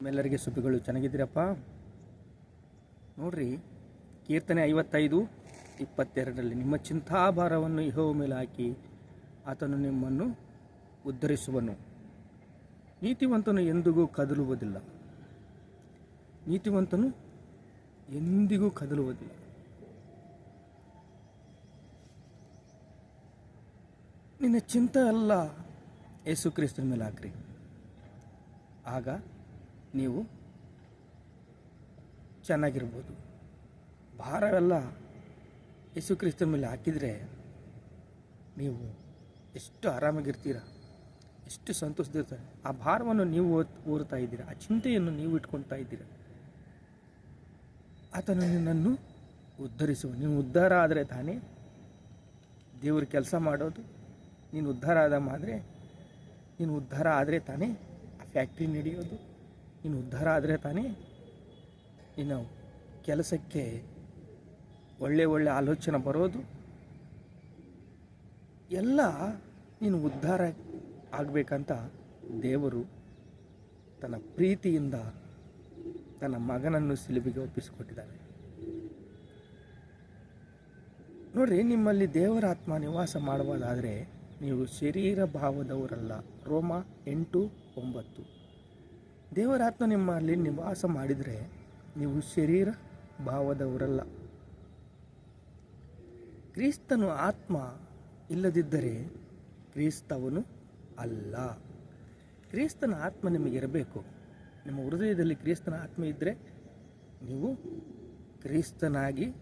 ನಿಮ್ಮೆಲ್ಲರಿಗೆ ಸುದ್ದಿಗಳು ಚೆನ್ನಾಗಿದ್ದೀರಪ್ಪ? ನೋಡ್ರಿ, ಕೀರ್ತನೆ ಐವತ್ತೈದು, ಇಪ್ಪತ್ತೆರಡರಲ್ಲಿ, ನಿಮ್ಮ ಚಿಂತಾಭಾರವನ್ನು ಯೆಹೋವ ಮೇಲೆ ಹಾಕಿ, ಆತನು ನಿಮ್ಮನ್ನು ಉದ್ಧರಿಸುವನು. ನೀತಿವಂತನು ಎಂದಿಗೂ ಕದಲುವುದಿಲ್ಲ. ನೀತಿವಂತನು ಎಂದಿಗೂ ಕದಲುವುದಿಲ್ಲ. ನಿನ್ನ ಚಿಂತೆ ಅಲ್ಲ. ಯೇಸು ಕ್ರಿಸ್ತನ ಮೇಲೆ ಹಾಕ್ರಿ. ಆಗ ನೀವು ಚೆನ್ನಾಗಿರ್ಬೋದು. ಭಾರವೆಲ್ಲ ಯೇಸು ಕ್ರಿಸ್ತನ ಮೇಲೆ ಹಾಕಿದರೆ ನೀವು ಎಷ್ಟು ಆರಾಮಾಗಿರ್ತೀರ? ಎಷ್ಟು ಸಂತೋಷದಿರ್ತಾರೆ ಆ ಭಾರವನ್ನು ನೀವು ಓರ್ತಾ ಇದ್ದೀರ? ಆ ಚಿಂತೆಯನ್ನು ನೀವು ಇಟ್ಕೊಳ್ತಾ ಇದ್ದೀರ? ಆತನು ನಿನ್ನನ್ನು ಉದ್ಧರಿಸುವ ನೀವು ಉದ್ಧಾರ ಆದರೆ ತಾನೇ ದೇವರು ಕೆಲಸ ಮಾಡೋದು. ನೀನು ಉದ್ಧಾರ ಆದ ಮಾದರೆ, ನೀನು ಉದ್ಧಾರ ಆದರೆ ತಾನೇ ಆ ಫ್ಯಾಕ್ಟ್ರಿ ನಡೆಯೋದು. ನೀನು ಉದ್ಧಾರ ಆದರೆ ತಾನೇ ಇನ್ನು ಕೆಲಸಕ್ಕೆ ಒಳ್ಳೆ ಒಳ್ಳೆ ಆಲೋಚನೆ ಬರೋದು. ಎಲ್ಲ ನೀನು ಉದ್ಧಾರ ಆಗಬೇಕಂತ ದೇವರು ತನ್ನ ಪ್ರೀತಿಯಿಂದ ತನ್ನ ಮಗನನ್ನು ಸಿಲುಬಿಗೆ ಒಪ್ಪಿಸಿಕೊಟ್ಟಿದ್ದಾನೆ ನೋಡ್ರಿ, ನಿಮ್ಮಲ್ಲಿ ದೇವರ ಆತ್ಮ ನಿವಾಸ ಮಾಡುವುದಾದರೆ ನೀವು ಶರೀರ ಭಾವದವರಲ್ಲ. ರೋಮ ಎಂಟು ಒಂಬತ್ತು. ದೇವರ ಆತ್ಮ ನಿಮ್ಮಲ್ಲಿ ನಿವಾಸ ಮಾಡಿದರೆ ನೀವು ಶರೀರ ಭಾವದವರಲ್ಲ. ಕ್ರಿಸ್ತನು ಆತ್ಮ ಇಲ್ಲದಿದ್ದರೆ ಕ್ರಿಸ್ತವನು ಅಲ್ಲ. ಕ್ರಿಸ್ತನ ಆತ್ಮ ನಿಮಗಿರಬೇಕು ನಿಮ್ಮ ಹೃದಯದಲ್ಲಿ ಕ್ರಿಸ್ತನ ಆತ್ಮ ಇದ್ದರೆ ನೀವು ಕ್ರಿಸ್ತನಾಗಿ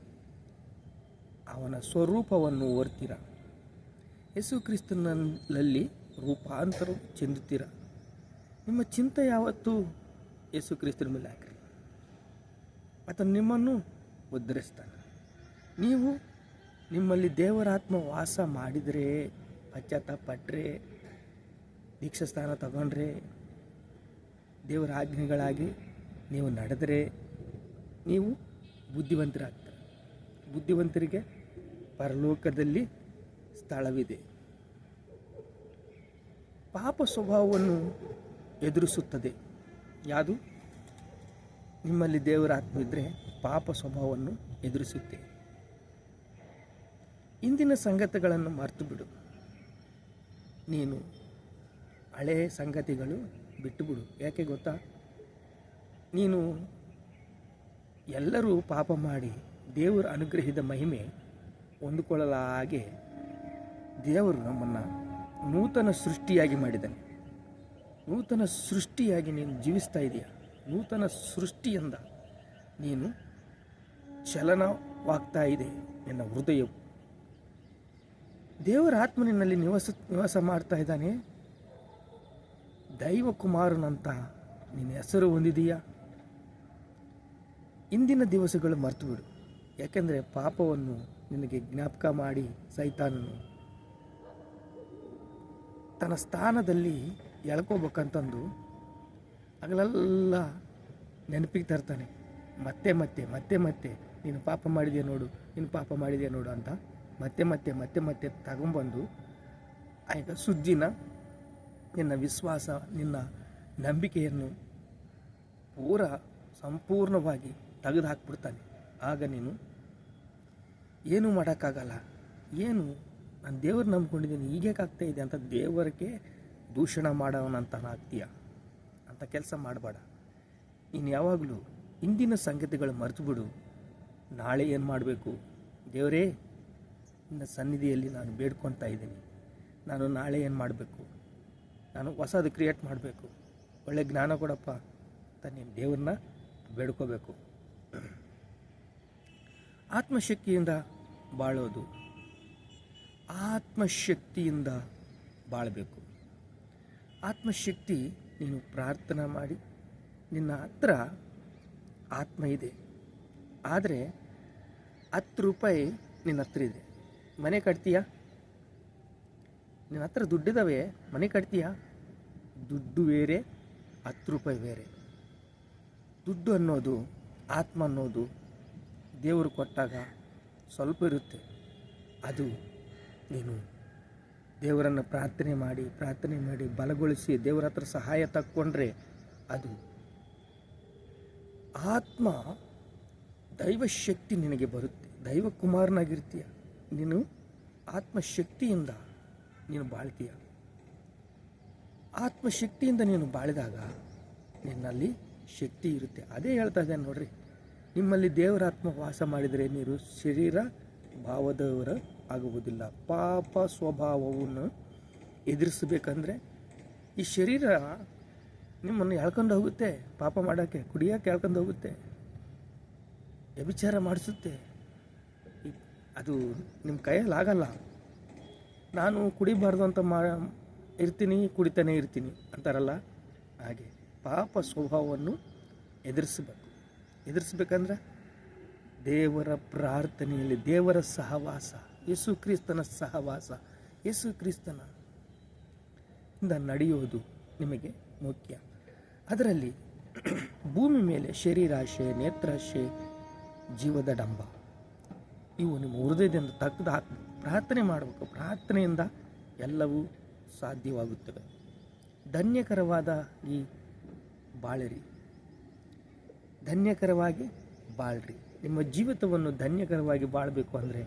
ಅವನ ಸ್ವರೂಪವನ್ನು ಓರ್ತೀರ. ಯೇಸು ಕ್ರಿಸ್ತನಲ್ಲಿ ರೂಪಾಂತರ ಚೆಂದುತ್ತೀರ. ನಿಮ್ಮ ಚಿಂತೆ ಯಾವತ್ತೂ ಯೇಸು ಕ್ರಿಸ್ತನ ಮೇಲೆ ಹಾಕ್ರಿ. ಆತನು ನಿಮ್ಮನ್ನು ಉದ್ಧರಿಸ್ತಾನೆ. ನೀವು ನಿಮ್ಮಲ್ಲಿ ದೇವರಾತ್ಮ ವಾಸ ಮಾಡಿದರೆ, ಪಶ್ಚಾತ್ತಾಪಟ್ರೆ, ದೀಕ್ಷಾ ಸ್ಥಾನ ತಗೊಂಡ್ರೆ, ದೇವರ ಆಜ್ಞೆಗಳಾಗಿ ನೀವು ನಡೆದರೆ ನೀವು ಬುದ್ಧಿವಂತರಾಗ್ತಾರೆ. ಬುದ್ಧಿವಂತರಿಗೆ ಪರಲೋಕದಲ್ಲಿ ಸ್ಥಳವಿದೆ. ಪಾಪ ಸ್ವಭಾವವನ್ನು ಎದುರಿಸುತ್ತದೆ. ಯಾವುದು ನಿಮ್ಮಲ್ಲಿ ದೇವರ ಆತ್ಮವಿದ್ದರೆ ಪಾಪ ಸ್ವಭಾವವನ್ನು ಎದುರಿಸುತ್ತೆ ಇಂದಿನ ಸಂಗತಿಗಳನ್ನು ಮರೆತು ಬಿಡು ನೀನು ಹಳೆಯ ಸಂಗತಿಗಳು ಬಿಟ್ಟುಬಿಡು. ಯಾಕೆ ಗೊತ್ತಾ? ನೀನು ಎಲ್ಲರೂ ಪಾಪ ಮಾಡಿ ದೇವರ ಅನುಗ್ರಹದ ಮಹಿಮೆ ಹೊಂದಿಕೊಳ್ಳಲ ಹಾಗೆ ದೇವರು ನಮ್ಮನ್ನು ನೂತನ ಸೃಷ್ಟಿಯಾಗಿ ಮಾಡಿದ್ದಾನೆ. ನೂತನ ಸೃಷ್ಟಿಯಾಗಿ ನೀನು ಜೀವಿಸ್ತಾ ಇದೆಯಾ. ನೂತನ ಸೃಷ್ಟಿಯಿಂದ ನೀನು ಚಲನವಾಗ್ತಾ ಇದೆ ನಿನ್ನ ಹೃದಯವು. ದೇವರ ಆತ್ಮನಿನಲ್ಲಿ ನಿವಾಸ ನಿವಾಸ ಮಾಡ್ತಾ ಇದ್ದಾನೆ. ದೈವಕುಮಾರನಂತ ನಿನ್ನ ಹೆಸರು ಹೊಂದಿದೆಯಾ. ಇಂದಿನ ದಿವಸಗಳು ಮರೆತು ಬಿಡು ಯಾಕೆಂದರೆ ಪಾಪವನ್ನು ನಿನಗೆ ಜ್ಞಾಪಕ ಮಾಡಿ ಸೈತಾನನು ತನ್ನ ಸ್ಥಾನದಲ್ಲಿ ಎಳ್ಕೋಬೇಕಂತಂದು ಹಗಲೆಲ್ಲ ನೆನಪಿಗೆ ತರ್ತಾನೆ. ಮತ್ತೆ ಮತ್ತೆ ಮತ್ತೆ ಮತ್ತೆ, ನೀನು ಪಾಪ ಮಾಡಿದೆ ನೋಡು, ನೀನು ಪಾಪ ಮಾಡಿದೆ ನೋಡು ಅಂತ ಮತ್ತೆ ಮತ್ತೆ ಮತ್ತೆ ಮತ್ತೆ ತಗೊಂಬಂದು ಆಗ ಸುದ್ದಿನ, ನಿನ್ನ ವಿಶ್ವಾಸ, ನಿನ್ನ ನಂಬಿಕೆಯನ್ನು ಪೂರ ಸಂಪೂರ್ಣವಾಗಿ ತೆಗೆದು ಹಾಕ್ಬಿಡ್ತಾನೆ ಆಗ ನೀನು ಏನೂ ಮಾಡೋಕ್ಕಾಗಲ್ಲ. ಏನು? ನಾನು ದೇವ್ರು ನಂಬ್ಕೊಂಡಿದ್ದೀನಿ. ಈಗೇಕಾಗ್ತಾ ಇದೆ ಅಂತ ದೇವರಿಗೆ ದೂಷಣ ಮಾಡೋನಂತ ಆಗ್ತೀಯ? ಅಂತ ಕೆಲಸ ಮಾಡಬೇಡ. ನೀನು ಯಾವಾಗಲೂ ಇಂದಿನ ಸಂಗತಿಗಳು ಮರೆತು ಬಿಡು ನಾಳೆ ಏನು ಮಾಡಬೇಕು? ದೇವರೇ, ನಿನ್ನ ಸನ್ನಿಧಿಯಲ್ಲಿ ನಾನು ಬೇಡ್ಕೊತಾ ಇದ್ದೀನಿ. ನಾನು ನಾಳೆ ಏನು ಮಾಡಬೇಕು? ನಾನು ಹೊಸದು ಕ್ರಿಯೇಟ್ ಮಾಡಬೇಕು. ಒಳ್ಳೆ ಜ್ಞಾನ ಕೊಡಪ್ಪ. ಅಂತ ನೀನು ದೇವ್ರನ್ನ ಬೇಡ್ಕೋಬೇಕು. ಆತ್ಮಶಕ್ತಿಯಿಂದ ಬಾಳೋದು. ಆತ್ಮಶಕ್ತಿಯಿಂದ ಬಾಳಬೇಕು. ಆತ್ಮಶಕ್ತಿ, ನೀನು ಪ್ರಾರ್ಥನೆ ಮಾಡಿ. ನಿನ್ನ ಹತ್ರ ಆತ್ಮ ಇದೆ. ಆದರೆ ಹತ್ತು ರೂಪಾಯಿ ನಿನ್ನ ಹತ್ರ ಇದೆ. ಮನೆ ಕಟ್ತೀಯಾ? ನಿನ್ನ ಹತ್ರ ದುಡ್ಡಿದ್ದಾವೆ ಮನೆ ಕಟ್ತೀಯಾ? ದುಡ್ಡು ಬೇರೆ, ಹತ್ತು ರೂಪಾಯಿ ಬೇರೆ. ದುಡ್ಡು ಅನ್ನೋದು, ಆತ್ಮ ಅನ್ನೋದು ದೇವರು ಕೊಟ್ಟಾಗ ಸ್ವಲ್ಪ ಇರುತ್ತೆ. ಅದು ನೀನು ದೇವರನ್ನು ಪ್ರಾರ್ಥನೆ ಮಾಡಿ ಪ್ರಾರ್ಥನೆ ಮಾಡಿ ಬಲಗೊಳಿಸಿ ದೇವರ ಹತ್ರ ಸಹಾಯ ತಕ್ಕೊಂಡ್ರೆ ಅದು ಆತ್ಮ ದೈವಶಕ್ತಿ ನಿನಗೆ ಬರುತ್ತೆ. ದೈವ ಕುಮಾರನಾಗಿರ್ತೀಯ ನೀನು ಆತ್ಮಶಕ್ತಿಯಿಂದ ನೀನು ಬಾಳ್ತೀಯ. ಆತ್ಮಶಕ್ತಿಯಿಂದ ನೀನು ಬಾಳಿದಾಗ ನಿನ್ನಲ್ಲಿ ಶಕ್ತಿ ಇರುತ್ತೆ. ಅದೇ ಹೇಳ್ತಾ ಇದ್ದೇನೆ ನೋಡ್ರಿ. ನಿಮ್ಮಲ್ಲಿ ದೇವರಾತ್ಮ ವಾಸ ಮಾಡಿದರೆ ನೀರು ಶರೀರ ಭಾವದವರ ಆಗುವುದಿಲ್ಲ. ಪಾಪ ಸ್ವಭಾವವನ್ನು ಎದುರಿಸಬೇಕಂದ್ರೆ ಈ ಶರೀರ ನಿಮ್ಮನ್ನು ಎಳ್ಕೊಂಡು ಹೋಗುತ್ತೆ, ಪಾಪ ಮಾಡೋಕ್ಕೆ, ಕುಡಿಯೋಕ್ಕೆ ಎಳ್ಕೊಂಡು ಹೋಗುತ್ತೆ, ವ್ಯಭಿಚಾರ ಮಾಡಿಸುತ್ತೆ. ಅದು ನಿಮ್ಮ ಕೈಯಲ್ಲಿ ಆಗಲ್ಲ. ನಾನು ಕುಡಿಬಾರ್ದು ಅಂತ ಮಾ, ಇರ್ತೀನಿ, ಕುಡಿತಾನೆ ಇರ್ತೀನಿ ಅಂತಾರಲ್ಲ, ಹಾಗೆ ಪಾಪ ಸ್ವಭಾವವನ್ನು ಎದುರಿಸಬೇಕು. ಎದುರಿಸ್ಬೇಕಂದ್ರೆ ದೇವರ ಪ್ರಾರ್ಥನೆಯಲ್ಲಿ, ದೇವರ ಸಹವಾಸ. ಯೇಸು ಕ್ರಿಸ್ತನ ಸಹವಾಸ, ಯೇಸು ಕ್ರಿಸ್ತನ ಇಂದ ನಡೆಯೋದು ನಿಮಗೆ ಮುಖ್ಯ. ಅದರಲ್ಲಿ ಭೂಮಿ ಮೇಲೆ ಶರೀರಾಶೆ, ನೇತ್ರಾಶೆ, ಜೀವದ ಡಂಬ, ಇವು ನಿಮ್ಮ ಹೃದಯದಿಂದ ಹಾಕಿ, ಪ್ರಾರ್ಥನೆ ಮಾಡಬೇಕು ಪ್ರಾರ್ಥನೆಯಿಂದ ಎಲ್ಲವೂ ಸಾಧ್ಯವಾಗುತ್ತವೆ ಧನ್ಯಕರವಾದ ಈ ಬಾಳರಿ. ಧನ್ಯಕರವಾಗಿ ಬಾಳ್ರಿ. ನಿಮ್ಮ ಜೀವಿತವನ್ನು ಧನ್ಯಕರವಾಗಿ ಬಾಳಬೇಕು ಅಂದರೆ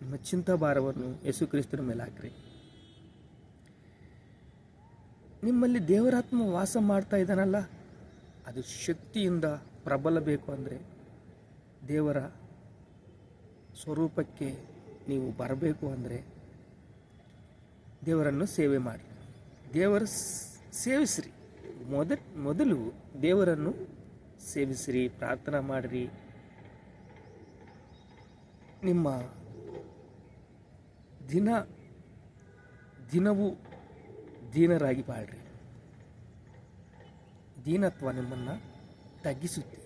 ನಿಮ್ಮ ಚಿಂತಾ ಭಾರವನ್ನು ಯೇಸು ಕ್ರಿಸ್ತನ ಮೇಲೆ ಹಾಕ್ರಿ. ನಿಮ್ಮಲ್ಲಿ ದೇವರಾತ್ಮ ವಾಸ ಮಾಡ್ತಾ ಇದ್ದಾನಲ್ಲ, ಅದು ಶಕ್ತಿಯಿಂದ ಪ್ರಬಲ ಬೇಕು ಅಂದರೆ ದೇವರ ಸ್ವರೂಪಕ್ಕೆ ನೀವು ಬರಬೇಕು ಅಂದರೆ ದೇವರನ್ನು ಸೇವೆ ಮಾಡಿ. ದೇವರ ಸೇವಿಸ್ರಿ. ಮೊದ, ಮೊದಲು ದೇವರನ್ನು ಸೇವಿಸ್ರಿ, ಪ್ರಾರ್ಥನಾ ಮಾಡಿರಿ. ನಿಮ್ಮ ದಿನ, ದಿನವೂ ದೀನರಾಗಿ ಬಾಳ್ರಿ. ದೀನತ್ವ ನಿಮ್ಮನ್ನು ತಗ್ಗಿಸುತ್ತೆ.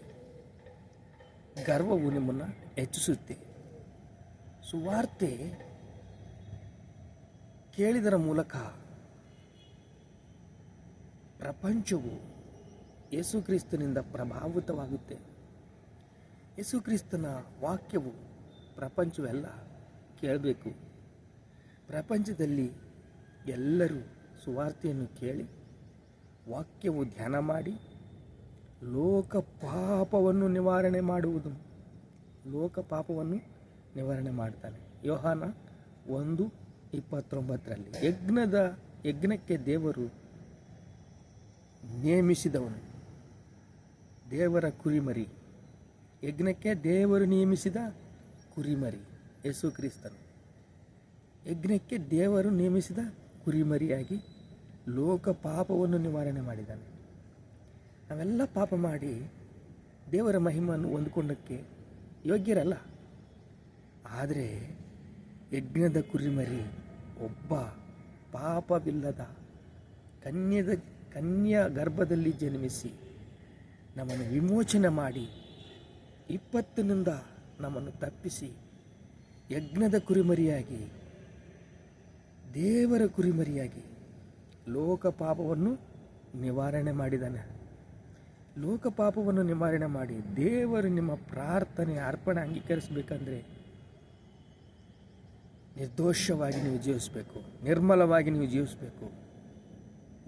ಗರ್ವವು ನಿಮ್ಮನ್ನು ಹೆಚ್ಚಿಸುತ್ತೆ. ಸುವಾರ್ತೆ ಕೇಳಿದರ ಮೂಲಕ ಪ್ರಪಂಚವು ಯೇಸುಕ್ರಿಸ್ತನಿಂದ ಪ್ರಭಾವಿತವಾಗುತ್ತೆ. ಯೇಸುಕ್ರಿಸ್ತನ ವಾಕ್ಯವು ಪ್ರಪಂಚವೆಲ್ಲ ಕೇಳಬೇಕು. ಪ್ರಪಂಚದಲ್ಲಿ ಎಲ್ಲರೂ ಸುವಾರ್ತೆಯನ್ನು ಕೇಳಿ, ವಾಕ್ಯವು ಧ್ಯಾನ ಮಾಡಿ, ಲೋಕ ಪಾಪವನ್ನು ನಿವಾರಣೆ ಮಾಡುವುದು, ಲೋಕ ಪಾಪವನ್ನು ನಿವಾರಣೆ ಮಾಡ್ತಾನೆ. ಯೋಹಾನ ಒಂದು ಇಪ್ಪತ್ತೊಂಬತ್ತರಲ್ಲಿ, ಯಜ್ಞದ ಯಜ್ಞಕ್ಕೆ ದೇವರು ನೇಮಿಸಿದವನು. ದೇವರ ಕುರಿಮರಿ. ಯಜ್ಞಕ್ಕೆ ದೇವರು ನೇಮಿಸಿದ ಕುರಿಮರಿ, ಯೇಸು ಕ್ರಿಸ್ತನು. ಯಜ್ಞಕ್ಕೆ ದೇವರು ನೇಮಿಸಿದ ಕುರಿಮರಿಯಾಗಿ ಲೋಕ ಪಾಪವನ್ನು ನಿವಾರಣೆ ಮಾಡಿದ್ದಾನೆ. ನಾವೆಲ್ಲ ಪಾಪ ಮಾಡಿ ದೇವರ ಮಹಿಮನ್ನು ಹೊಂದ್ಕೊಂಡಕ್ಕೆ ಯೋಗ್ಯರಲ್ಲ. ಆದರೆ ಯಜ್ಞದ ಕುರಿಮರಿ ಒಬ್ಬ ಪಾಪವಿಲ್ಲದ ಕನ್ಯದ ಕನ್ಯಾ ಗರ್ಭದಲ್ಲಿ ಜನ್ಮಿಸಿ ನಮ್ಮನ್ನು ವಿಮೋಚನೆ ಮಾಡಿ ಇಪ್ಪತ್ತಿನಿಂದ ನಮ್ಮನ್ನು ತಪ್ಪಿಸಿ ಯಜ್ಞದ ಕುರಿಮರಿಯಾಗಿ ದೇವರ ಕುರಿಮರಿಯಾಗಿ ಲೋಕ ಪಾಪವನ್ನು ನಿವಾರಣೆ ಮಾಡಿದಾನೆ ಲೋಕ ಪಾಪವನ್ನು ನಿವಾರಣೆ ಮಾಡಿ ದೇವರು ನಿಮ್ಮ ಪ್ರಾರ್ಥನೆ, ಅರ್ಪಣೆ ಅಂಗೀಕರಿಸಬೇಕಂದ್ರೆ ನಿರ್ದೋಷವಾಗಿ ನೀವು ಜೀವಿಸಬೇಕು, ನಿರ್ಮಲವಾಗಿ ನೀವು ಜೀವಿಸಬೇಕು.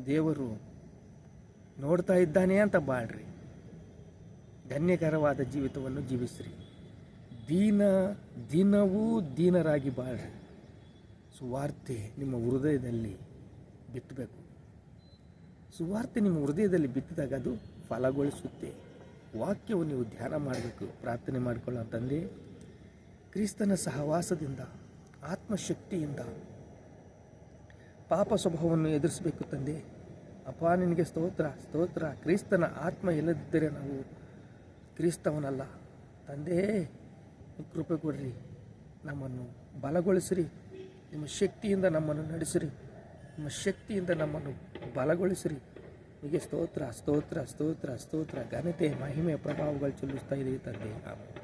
ದೇವರು ನೋಡ್ತಾ ಇದ್ದಾನೆ ಅಂತ ಬಾಳ್ರಿ. ಧನ್ಯಕರವಾದ ಜೀವಿತವನ್ನು ಜೀವಿಸ್ರಿ. ದೀನ ದಿನವೂ ದೀನರಾಗಿ ಬಾಳ್ರಿ. ಸುವಾರ್ತೆ ನಿಮ್ಮ ಹೃದಯದಲ್ಲಿ ಬಿತ್ತಬೇಕು. ಸುವಾರ್ತೆ ನಿಮ್ಮ ಹೃದಯದಲ್ಲಿ ಬಿತ್ತಿದಾಗ ಅದು ಫಲಗೊಳಿಸುತ್ತೆ. ವಾಕ್ಯವು ನೀವು ಧ್ಯಾನ ಮಾಡಬೇಕು, ಪ್ರಾರ್ಥನೆ ಮಾಡಿಕೊಳ್ಳೋ ತಂದೆ. ಕ್ರಿಸ್ತನ ಸಹವಾಸದಿಂದ, ಆತ್ಮಶಕ್ತಿಯಿಂದ ಪಾಪ ಸ್ವಭಾವವನ್ನು ಎದುರಿಸಬೇಕು ತಂದೆ. ಅಪ್ಪ, ನಿನಗೆ ಸ್ತೋತ್ರ ಸ್ತೋತ್ರ. ಕ್ರಿಸ್ತನ ಆತ್ಮ ಇಲ್ಲದಿದ್ದರೆ ನಾವು ಕ್ರಿಸ್ತವನಲ್ಲ. ತಂದೆ, ನೀವು ಕೃಪೆ ಕೊಡ್ರಿ, ನಮ್ಮನ್ನು ಬಲಗೊಳಿಸಿರಿ. ನಿಮ್ಮ ಶಕ್ತಿಯಿಂದ ನಮ್ಮನ್ನು ನಡೆಸಿರಿ. ನಿಮ್ಮ ಶಕ್ತಿಯಿಂದ ನಮ್ಮನ್ನು ಬಲಗೊಳಿಸಿರಿ. ನಿಮಗೆ ಸ್ತೋತ್ರ ಸ್ತೋತ್ರ ಸ್ತೋತ್ರ ಸ್ತೋತ್ರ. ಘನತೆ, ಮಹಿಮೆ, ಪ್ರಭಾವಗಳು ಚೆಲ್ಲಿಸ್ತಾ ಇದೆ ತಂದೆ.